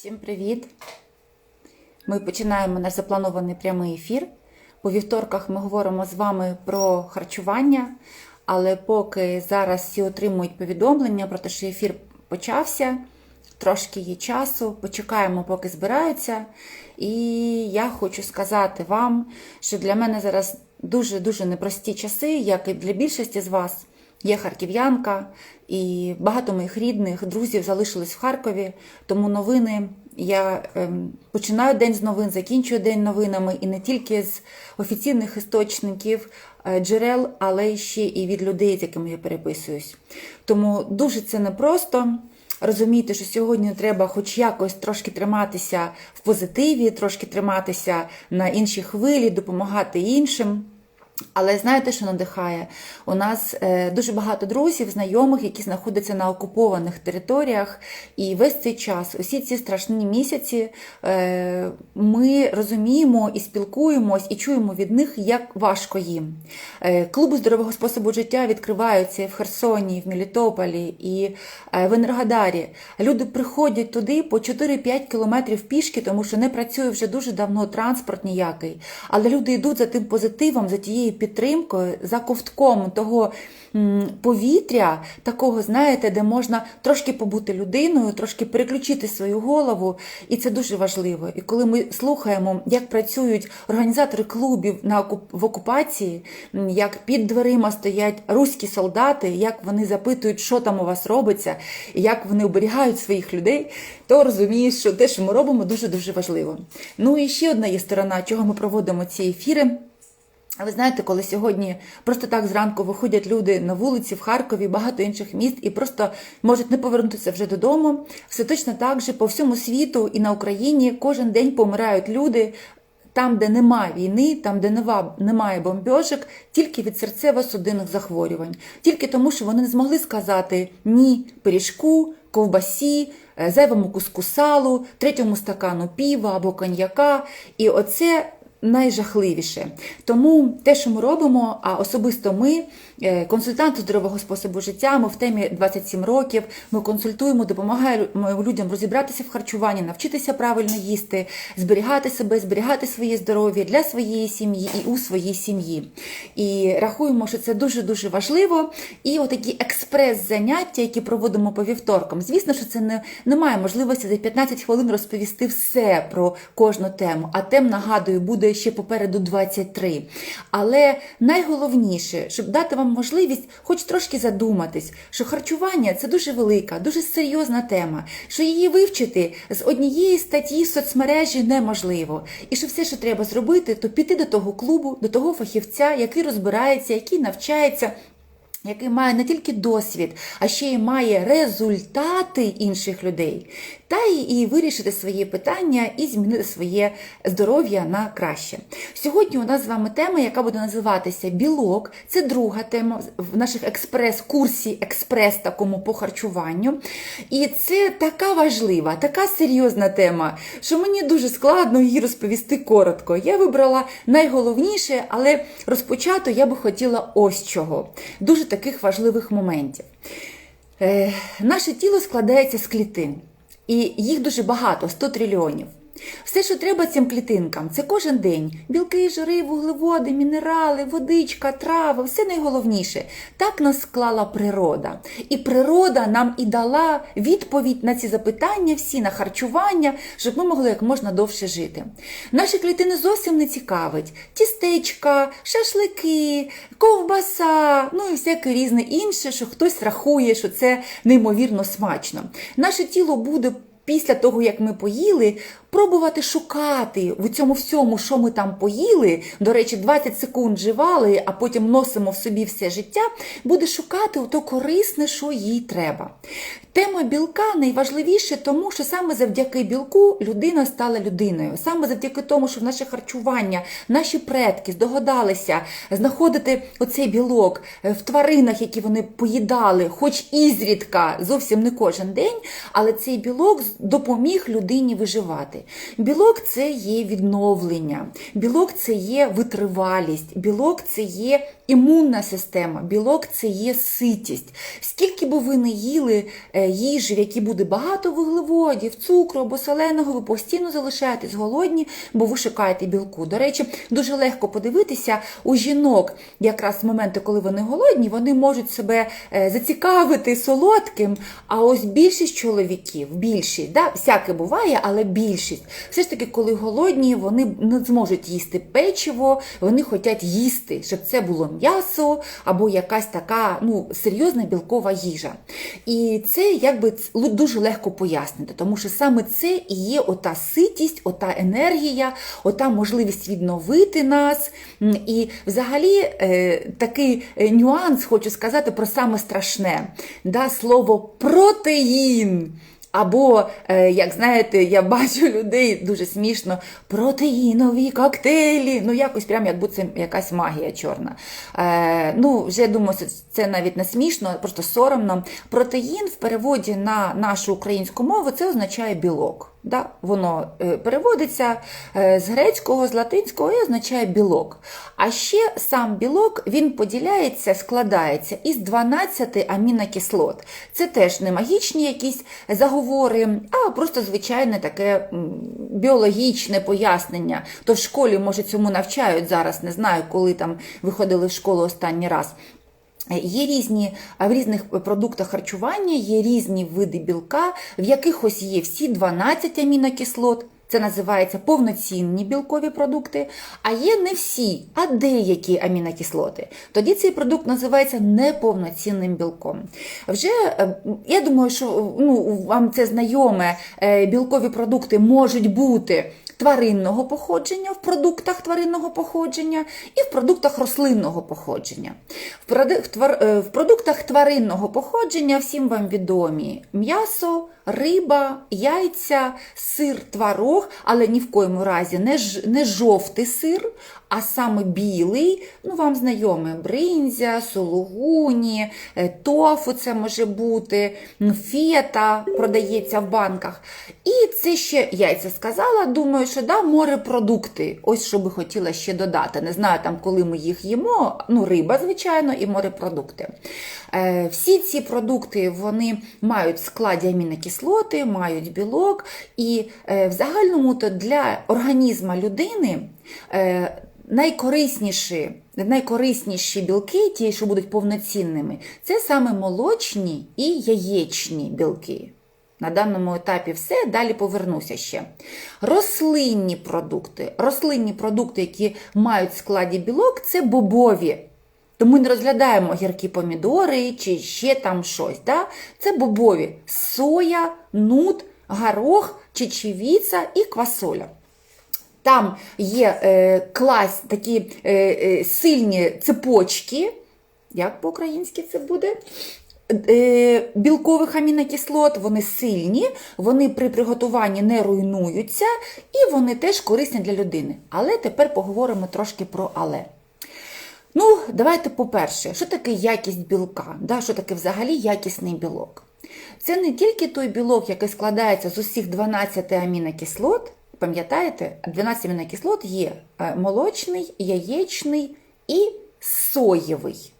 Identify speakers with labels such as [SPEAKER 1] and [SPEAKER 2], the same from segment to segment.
[SPEAKER 1] Всім привіт! Ми починаємо наш запланований прямий ефір. По вівторках ми говоримо з вами про харчування, але поки зараз всі отримують повідомлення про те, що ефір почався, трошки є часу, почекаємо, поки збираються. І я хочу сказати вам, що для мене зараз дуже-дуже непрості часи, як і для більшості з вас. Я харків'янка, і багато моїх рідних, друзів залишились в Харкові. Тому новини я ем, починаю день з новин, закінчую день новинами, і не тільки з офіційних істочників, е, джерел, але ще і від людей, з якими я переписуюсь. Тому дуже це непросто. Розуміти, що сьогодні треба хоч якось трошки триматися в позитиві, трошки триматися на іншій хвилі, допомагати іншим. Але знаєте, що надихає? У нас е, дуже багато друзів, знайомих, які знаходяться на окупованих територіях, і весь цей час, усі ці страшні місяці, е, ми розуміємо і спілкуємось, і чуємо від них, як важко їм. Е, клуби здорового способу життя відкриваються в Херсоні, в Мелітополі, і в Енергодарі. Люди приходять туди по 4-5 кілометрів пішки, тому що не працює вже дуже давно транспорт ніякий. Але люди йдуть за тим позитивом, за тією підтримкою, за ковтком того повітря, такого, знаєте, де можна трошки побути людиною, трошки переключити свою голову, і це дуже важливо. І коли ми слухаємо, як працюють організатори клубів на в окупації, як під дверима стоять руські солдати, як вони запитують, що там у вас робиться, і як вони оберігають своїх людей, то розумієш, що те, що ми робимо, дуже дуже важливо. Ну і ще одна є сторона, чого ми проводимо ці ефіри. Ви знаєте, коли сьогодні просто так зранку виходять люди на вулиці в Харкові, багато інших міст і просто можуть не повернутися вже додому, все точно так же по всьому світу і на Україні кожен день помирають люди. Там, де немає війни, там, де немає бомбьожок, тільки від серцево-судинних захворювань, тільки тому, що вони не змогли сказати ні пиріжку, ковбасі, е, зайвому куску салу, третьому стакану піва або коньяка. І оце найжахливіше. Тому те, що ми робимо, а особисто ми, е, консультанти здорового способу життя, ми в темі 27 років, ми консультуємо, допомагаємо людям розібратися в харчуванні, навчитися правильно їсти, зберігати себе, зберігати своє здоров'я для своєї сім'ї і у своїй сім'ї. І рахуємо, що це дуже-дуже важливо. І отакі експрес-заняття, які проводимо по вівторкам. Звісно, що це не, немає можливості за 15 хвилин розповісти все про кожну тему, а тем, нагадую, буде ще попереду 23. Але найголовніше, щоб дати вам можливість хоч трошки задуматись, що харчування це дуже велика, дуже серйозна тема, що її вивчити з однієї статті в соцмережі неможливо. І що все, що треба зробити, то піти до того клубу, до того фахівця, який розбирається, який навчається. Який має не тільки досвід, а ще й має результати інших людей, та і вирішити свої питання і змінити своє здоров'я на краще. Сьогодні у нас з вами тема, яка буде називатися білок. Це друга тема в наших експрес-курсі, експрес такому по харчуванню. І це така важлива, така серйозна тема, що мені дуже складно її розповісти коротко. Я вибрала найголовніше, але розпочати я би хотіла ось чого. Дуже таких важливих моментів. Е, наше тіло складається з клітин, і їх дуже багато 100 трильйонів. Все, що треба цим клітинкам, це кожен день. Білки, жири, вуглеводи, мінерали, водичка, трави, все найголовніше. Так нас склала природа. І природа нам і дала відповідь на ці запитання, всі на харчування, щоб ми могли як можна довше жити. Наші клітини зовсім не цікавить. Тістечка, шашлики, ковбаса, ну і всяке різне інше, що хтось рахує, що це неймовірно смачно. Наше тіло буде після того, як ми поїли, пробувати шукати в цьому всьому, що ми там поїли. До речі, 20 секунд живали, а потім носимо в собі все життя, буде шукати то корисне, що їй треба. Тема білка найважливіше, тому що саме завдяки білку людина стала людиною. Саме завдяки тому, що в наше харчування, наші предки здогадалися знаходити оцей білок в тваринах, які вони поїдали, хоч ізрідка, зовсім не кожен день, але цей білок допоміг людині виживати. Білок це є відновлення, білок це є витривалість, білок це є імунна система, білок це є ситість. Скільки би ви не їли е, їжі, в якій буде багато вуглеводів, цукру або соленого, ви постійно залишаєтесь голодні, бо ви шукаєте білку. До речі, дуже легко подивитися у жінок, якраз в моменти, коли вони голодні, вони можуть себе е, зацікавити солодким. А ось більшість чоловіків, більшість, да, всяке буває, але більшість, все ж таки, коли голодні, вони не зможуть їсти печиво, вони хочуть їсти, щоб це було м'ясо або якась така ну, серйозна білкова їжа. І це якби дуже легко пояснити, тому що саме це і є ота ситість, ота енергія, ота можливість відновити нас. І взагалі е, такий е, нюанс хочу сказати про саме страшне. Да, слово протеїн. Або, е, як знаєте, я бачу людей дуже смішно, протеїнові коктейлі. Ну, якось прям якби це якась магія чорна. Е, ну, вже думаю, це- це навіть не смішно, просто соромно. Протеїн в переводі на нашу українську мову це означає білок. Да? Воно е, переводиться е, з грецького, з латинського і означає білок. А ще сам білок він поділяється, складається із 12 амінокислот. Це теж не магічні якісь заговори, а просто звичайне таке біологічне пояснення. То в школі, може, цьому навчають зараз, не знаю, коли там виходили в школу останній раз. Є різні в різних продуктах харчування, є різні види білка, в якихось є всі 12 амінокислот. Це називається повноцінні білкові продукти, а є не всі, а деякі амінокислоти. Тоді цей продукт називається неповноцінним білком. Вже е, я думаю, що ну, вам це знайоме, е, білкові продукти можуть бути тваринного походження в продуктах тваринного походження і в продуктах рослинного походження. В, е, продуктах тваринного походження всім вам відомі м'ясо, риба, яйця, сир, творог, але ні в коєму разі не, ж, не жовтий сир, а саме білий, ну вам знайомий бринзя, сулугуні, е, тофу це може бути, фета продається в банках. І це ще яйця сказала. Думаю, що да, морепродукти. Ось що би хотіла ще додати. Не знаю, там, коли ми їх їмо, ну, риба, звичайно, і морепродукти. Е, всі ці продукти вони мають складі амінокислоти, мають білок, і е, в загальному то для організму людини. Е, Найкорисніші, найкорисніші білки, ті, що будуть повноцінними, це саме молочні і яєчні білки. На даному етапі все, далі повернуся ще. Рослинні продукти. Рослинні продукти, які мають в складі білок, це бобові. Тому не розглядаємо гіркі помідори чи ще там щось. Да? Це бобові. Соя, нут, горох, чечевіця і квасоля. Там є е, клас, такі е, е, сильні цепочки. Як по-українськи це буде? Е, білкових амінокислот, вони сильні, вони при приготуванні не руйнуються, і вони теж корисні для людини. Але тепер поговоримо трошки про але. Ну, давайте по-перше, що таке якість білка? Да, що таке взагалі якісний білок? Це не тільки той білок, який складається з усіх 12 амінокислот. Пам'ятаєте, 12 амінокислот є е, молочний, яєчний і соєвий.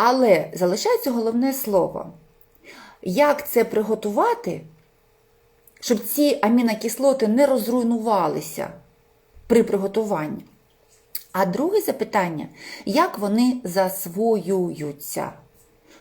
[SPEAKER 1] Але залишається головне слово. Як це приготувати, щоб ці амінокислоти не розруйнувалися при приготуванні? А друге запитання, як вони засвоюються?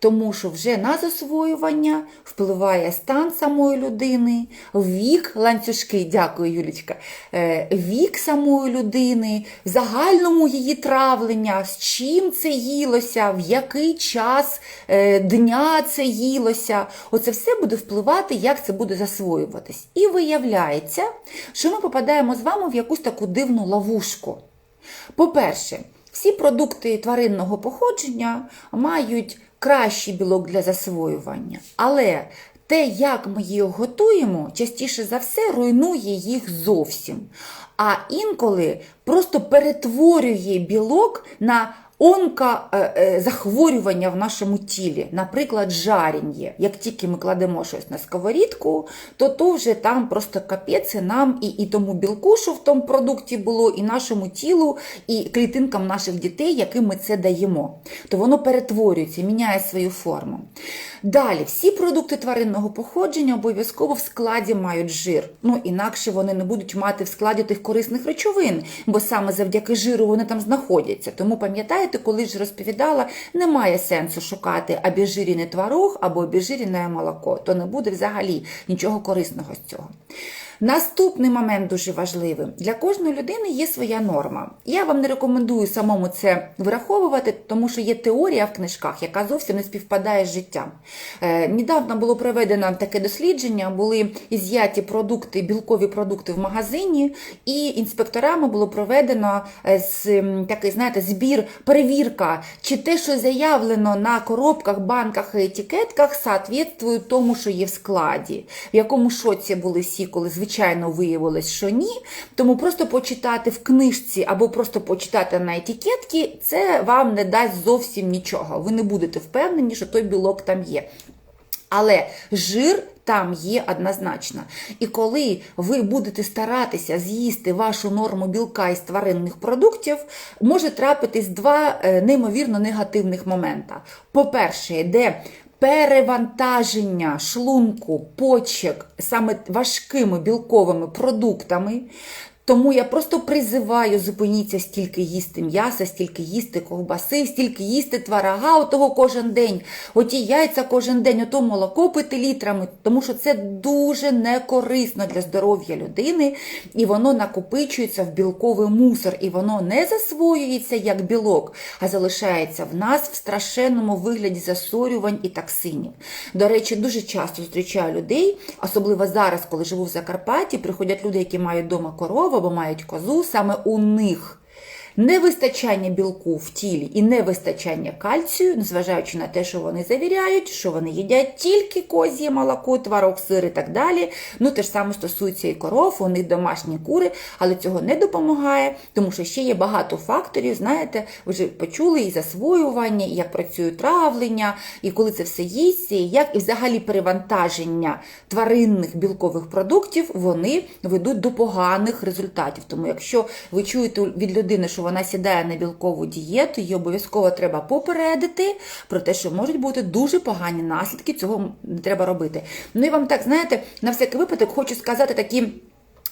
[SPEAKER 1] Тому що вже на засвоювання впливає стан самої людини, вік ланцюжки, дякую, Юлічка, е, вік самої людини, загальному її травлення, з чим це їлося, в який час е, дня це їлося. Оце все буде впливати, як це буде засвоюватись. І виявляється, що ми попадаємо з вами в якусь таку дивну ловушку. По-перше, всі продукти тваринного походження мають кращий білок для засвоювання, але те, як ми її готуємо, частіше за все руйнує їх зовсім. А інколи просто перетворює білок на онкозахворювання в нашому тілі, наприклад, жаріння. Як тільки ми кладемо щось на сковорідку, то то вже там просто капець нам і, і тому білку, що в тому продукті було, і нашому тілу, і клітинкам наших дітей, яким ми це даємо. То воно перетворюється, міняє свою форму. Далі, всі продукти тваринного походження обов'язково в складі мають жир. Ну інакше вони не будуть мати в складі тих корисних речовин, бо саме завдяки жиру вони там знаходяться. Тому пам'ятаєте, коли ж розповідала, немає сенсу шукати обезжирений творог або обезжирене молоко, то не буде взагалі нічого корисного з цього. Наступний момент дуже важливий. Для кожної людини є своя норма. Я вам не рекомендую самому це враховувати, тому що є теорія в книжках, яка зовсім не співпадає з життям. Е, недавно було проведено таке дослідження, були із'яті продукти, білкові продукти в магазині, і інспекторами було проведено е, з, такий, знаєте, збір, перевірка, чи те, що заявлено на коробках, банках і етикетках, соответствує тому, що є в складі. В якому шоці були всі, коли звичайно виявилось, що ні. Тому просто почитати в книжці або просто почитати на етикетці, це вам не дасть зовсім нічого. Ви не будете впевнені, що той білок там є. Але жир там є однозначно. І коли ви будете старатися з'їсти вашу норму білка із тваринних продуктів, може трапитись два е, неймовірно негативних момента. По-перше, йде перевантаження шлунку, почек саме важкими білковими продуктами. Тому я просто призиваю, зупиніться стільки їсти м'яса, стільки їсти ковбаси, стільки їсти творога, отого кожен день, оті яйця кожен день, ото молоко пити літрами, тому що це дуже некорисно для здоров'я людини, і воно накопичується в білковий мусор, і воно не засвоюється як білок, а залишається в нас в страшенному вигляді засорювань і токсинів. До речі, дуже часто зустрічаю людей, особливо зараз, коли живу в Закарпатті, приходять люди, які мають вдома корову або мають козу, саме у них невистачання білку в тілі і невистачання кальцію, незважаючи на те, що вони завіряють, що вони їдять тільки коз'є молоко, творог, сир і так далі. Ну, те ж саме стосується і коров, у них домашні кури, але цього не допомагає, тому що ще є багато факторів. Знаєте, ви вже почули і засвоювання, і як працює травлення, і коли це все їсть, і як і взагалі перевантаження тваринних білкових продуктів, вони ведуть до поганих результатів. Тому, якщо ви чуєте від людини, що вона сідає на білкову дієту, її обов'язково треба попередити про те, що можуть бути дуже погані наслідки, цього не треба робити. Ну і вам так, знаєте, на всякий випадок хочу сказати такі.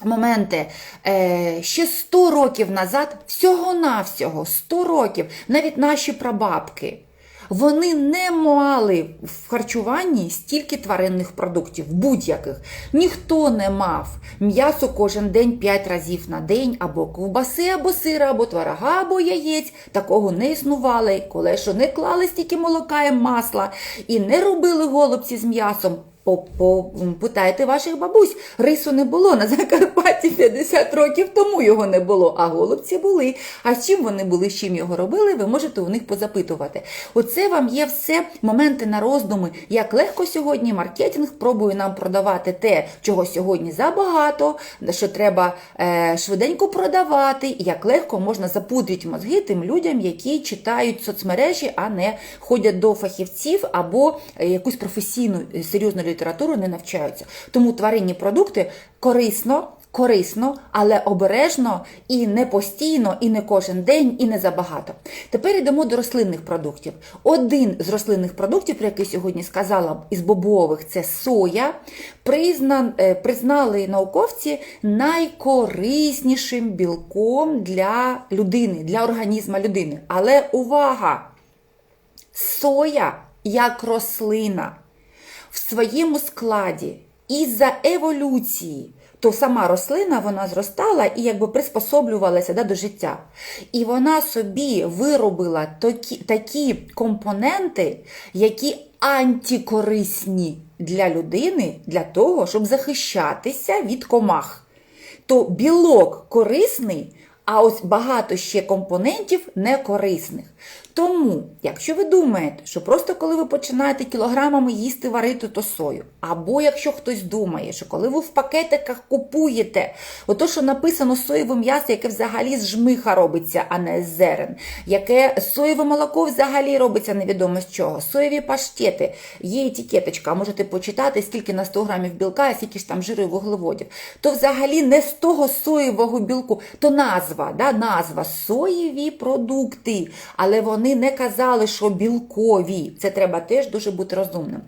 [SPEAKER 1] Моменти е, ще 100 років назад, всього-навсього 100 років, навіть наші прабабки, вони не мали в харчуванні стільки тваринних продуктів, будь-яких. Ніхто не мав м'ясо кожен день 5 разів на день, або ковбаси, або сира, або творога, або яєць. Такого не існувало. Що не клали стільки молока і масла, і не робили голубці з м'ясом. Попитайте ваших бабусь, рису не було на Закарпатті 50 років тому його не було, а голубці були. А з чим вони були, з чим його робили, ви можете у них позапитувати. Оце вам є все моменти на роздуми, як легко сьогодні маркетинг пробує нам продавати те, чого сьогодні забагато, що треба е, швиденько продавати, як легко можна запудрити мозги тим людям, які читають соцмережі, а не ходять до фахівців або якусь професійну серйозну літературу не навчаються. Тому тваринні продукти корисно. Корисно, але обережно і не постійно, і не кожен день, і не забагато. Тепер йдемо до рослинних продуктів. Один з рослинних продуктів, про який сьогодні сказала із бобових, це соя. Призна, признали науковці найкориснішим білком для людини, для організму людини. Але увага! Соя як рослина в своєму складі із-за еволюції, то сама рослина вона зростала і якби приспособлювалася да, до життя. І вона собі виробила такі, такі компоненти, які антикорисні для людини, для того, щоб захищатися від комах. То білок корисний, а ось багато ще компонентів некорисних. Тому, якщо ви думаєте, що просто коли ви починаєте кілограмами їсти варити то сою, або якщо хтось думає, що коли ви в пакетиках купуєте ото, що написано соєве м'ясо, яке взагалі з жмиха робиться, а не з зерен, яке соєве молоко взагалі робиться невідомо з чого, соєві паштети, є етикеточка, можете почитати, скільки на 100 грамів білка, скільки ж там жиру і вуглеводів, то взагалі не з того соєвого білку, то назва, да, назва соєві продукти, але вони не казали, що білкові. Це треба теж дуже бути розумним.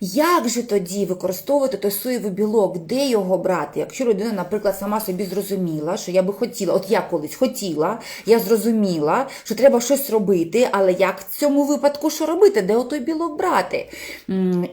[SPEAKER 1] Як же тоді використовувати той соєвий білок, де його брати? Якщо людина, наприклад, сама собі зрозуміла, що я би хотіла, от я колись хотіла, я зрозуміла, що треба щось робити, але як в цьому випадку що робити? Де отой білок брати?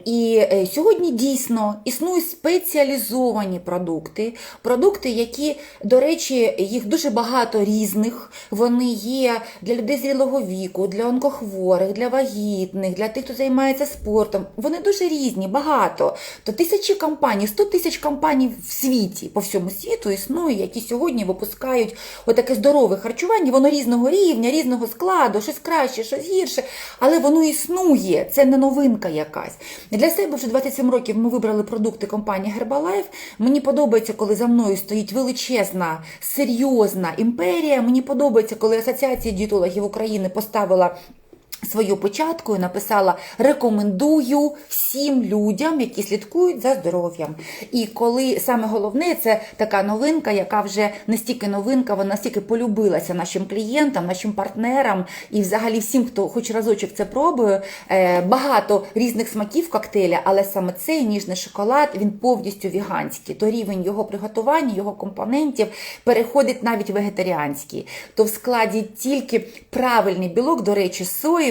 [SPEAKER 1] І е, сьогодні дійсно існують спеціалізовані продукти, продукти, які, до речі, їх дуже багато різних. Вони є для людей зрілого віку, для онкохворих, для вагітних, для тих, хто займається спортом. Вони дуже різні, багато. То тисячі компаній, 100 тисяч компаній в світі, по всьому світу існує, які сьогодні випускають отаке здорове харчування. Воно різного рівня, різного складу, щось краще, щось гірше, але воно існує. Це не новинка якась. Для себе вже 27 років ми вибрали продукти компанії Herbalife. Мені подобається, коли за мною стоїть величезна, серйозна імперія. Мені подобається, коли Асоціація дієтологів України поставила свою початку і написала рекомендую всім людям, які слідкують за здоров'ям. І коли саме головне, це така новинка, яка вже не стільки новинка, вона стільки полюбилася нашим клієнтам, нашим партнерам і взагалі всім, хто хоч разочок це пробує. Е, Багато різних смаків коктейля, але саме цей ніжний шоколад він повністю віганський. То рівень його приготування, його компонентів переходить навіть вегетаріанський. То в складі тільки правильний білок, до речі,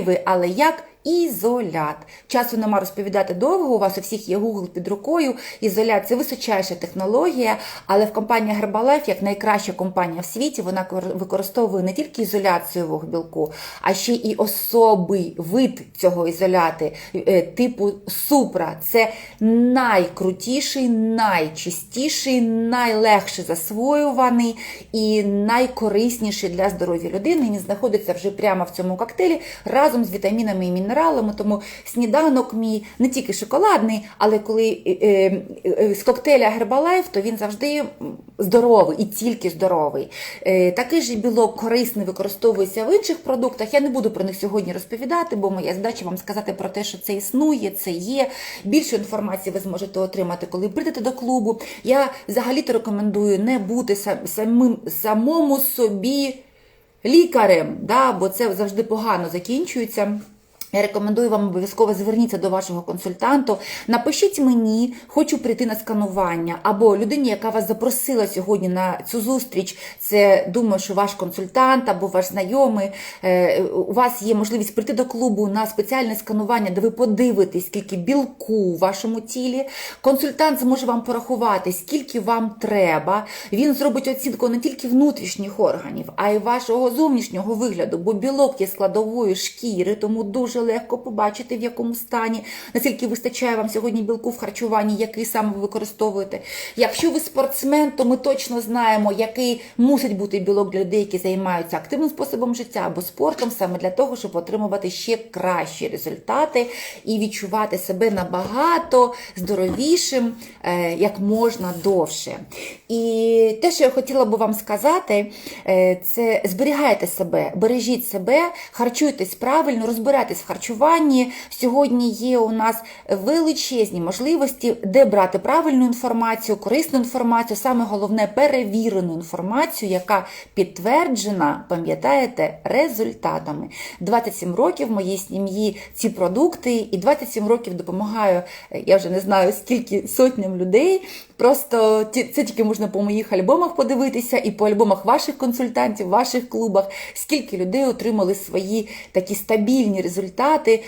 [SPEAKER 1] соєвий, але як Ізолят. Часу нема розповідати довго. У вас у всіх є Google під рукою. Ізолят це височайша технологія, але в компанії Herbalife, як найкраща компанія в світі, вона використовує не тільки ізоляцію вого білку, а ще і особий вид цього ізоляти, е, типу супра. Це найкрутіший, найчистіший, найлегше засвоюваний і найкорисніший для здоров'я людини. Він знаходиться вже прямо в цьому коктейлі разом з вітамінами і мінералами. Тому сніданок мій не тільки шоколадний, але коли е, е, е, з коктейля Herbalife, то він завжди здоровий і тільки здоровий. Такий же білок корисний використовується в інших продуктах. Я не буду про них сьогодні розповідати, бо моя задача вам сказати про те, що це існує, це є. Більше інформації ви зможете отримати, коли прийдете до клубу. Я взагалі-то рекомендую не бути самим самому собі лікарем, да, бо це завжди погано закінчується. Я рекомендую вам обов'язково зверніться до вашого консультанту. Напишіть мені, хочу прийти на сканування, або людині, яка вас запросила сьогодні на цю зустріч. Це думаю, що ваш консультант або ваш знайомий. Е, У вас є можливість прийти до клубу на спеціальне сканування, де ви подивитесь, скільки білку у вашому тілі. Консультант зможе вам порахувати, скільки вам треба. Він зробить оцінку не тільки внутрішніх органів, а й вашого зовнішнього вигляду, бо білок є складовою шкіри, тому дуже легко побачити, в якому стані, наскільки вистачає вам сьогодні білку в харчуванні, який саме ви використовуєте. Якщо ви спортсмен, то ми точно знаємо, який мусить бути білок для людей, які займаються активним способом життя або спортом, саме для того, щоб отримувати ще кращі результати і відчувати себе набагато здоровішим, е, як можна довше. І те, що я хотіла би вам сказати, е, це зберігайте себе, бережіть себе, харчуйтесь правильно, розбирайтесь в. Сьогодні є у нас величезні можливості, де брати правильну інформацію, корисну інформацію, саме головне перевірену інформацію, яка підтверджена, пам'ятаєте, результатами. 27 років в моїй сім'ї ці продукти, і 27 років допомагаю, е, я вже не знаю скільки сотням людей. Просто це тільки можна по моїх альбомах подивитися, і по альбомах ваших консультантів, ваших клубах, скільки людей отримали свої такі стабільні результати,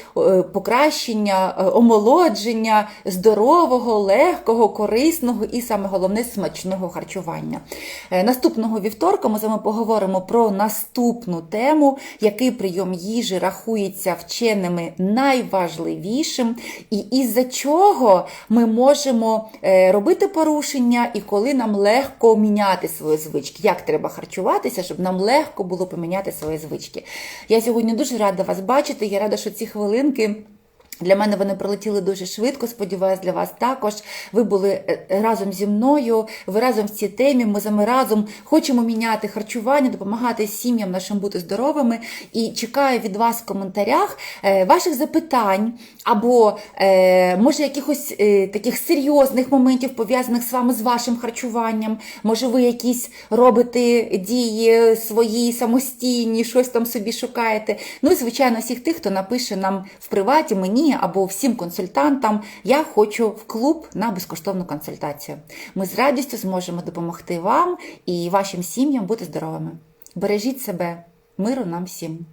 [SPEAKER 1] покращення, е, омолодження здорового, легкого, корисного і саме головне смачного харчування. Е, Наступного вівторка ми з вами поговоримо про наступну тему, який прийом їжі рахується вченими найважливішим, і із-за чого ми можемо е, робити порушення і коли нам легко міняти свої звички. Як треба харчуватися, щоб нам легко було поміняти свої звички. Я сьогодні дуже рада вас бачити. Я рада, що ці хвилинки. Для мене вони пролетіли дуже швидко. Сподіваюсь, для вас також. Ви були е, разом зі мною. Ви разом в цій темі. Ми вами разом хочемо міняти харчування, допомагати сім'ям нашим бути здоровими. І чекаю від вас в коментарях е, ваших запитань або е, може якихось таких серйозних моментів пов'язаних з вами з вашим харчуванням. Може, ви якісь робите дії свої самостійні, щось там собі шукаєте. Ну і звичайно, всіх тих, хто напише нам в приваті, або всім консультантам, я хочу в клуб на безкоштовну консультацію. Ми з радістю зможемо допомогти вам і вашим сім'ям бути здоровими. Бережіть себе, миру нам всім!